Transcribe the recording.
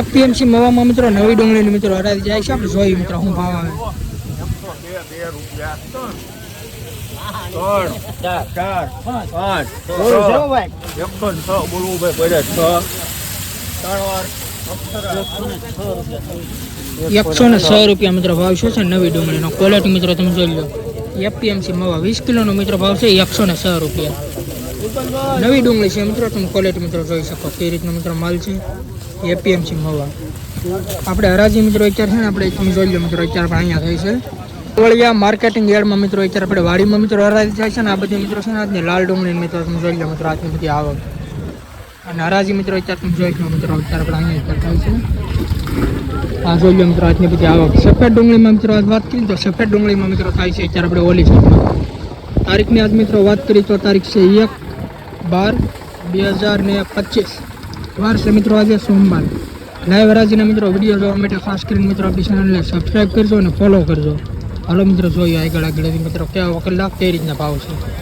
APMC મવામાં મિત્રો નવી ડુંગળીની મિત્રો હરાવી જાય છે. આપણે જોઈએ મિત્રો હું ભાવ આવે. છે એકસો ને છ છ રૂપિયા મિત્રો ભાવ છે છે? નવી ડુંગળીનો ક્વોલિટી મિત્રો તમે જોઈ લો. એપીએમસી મવા વીસ કિલોનો મિત્રો ભાવ છે એકસો ને સો રૂપિયા. નવી ડુંગળી છે મિત્રો તમે ક્વોલિટી મિત્રો જોઈ શકો તે રીતનો મિત્રો માલ છે એપીએમસી મવા આપણે હરાજી મિત્રો અત્યારે છે ને આપણે તમે જોઈ લો મિત્રો અત્યારે પણ અહીંયા થઈ છે વળિયા માર્કેટિંગ યાર્ડમાં મિત્રો અત્યારે આપણે વાડીમાં મિત્રો હરાજી થાય છે ને આ બધી મિત્રો છે ને આજની લાલ ડુંગળી મિત્રો તમે જોઈ લો મિત્રો આજની બધી આવક અને હરાજી મિત્રો અત્યારે તમે જોઈ લો મિત્રો અત્યારે આપણે અહીંયા અત્યારે થાય છે આ જોઈ લો મિત્રો આજની બધી આવક સફેદ ડુંગળીમાં મિત્રો આજ વાત કરી તો સફેદ ડુંગળીમાં મિત્રો થાય છે અત્યારે આપણે ઓલી સાઈડમાં તારીખની આજ મિત્રો વાત કરી તો તારીખ છે એક બાર, બે હજાર ને પચીસ. વાર છે મિત્રો, આજે સોમવાર. લાઈવ હરાજીના મિત્રો વીડિયો જોવા માટે ખાસ કરીને મિત્રો આપણી ચેનલને સબસ્ક્રાઈબ કરજો અને ફોલો કરજો. હાલો મિત્રો, જોઈએ આગળ આગળ. મિત્રો, કેવા કલાક કઈ રીતના ભાવ છે?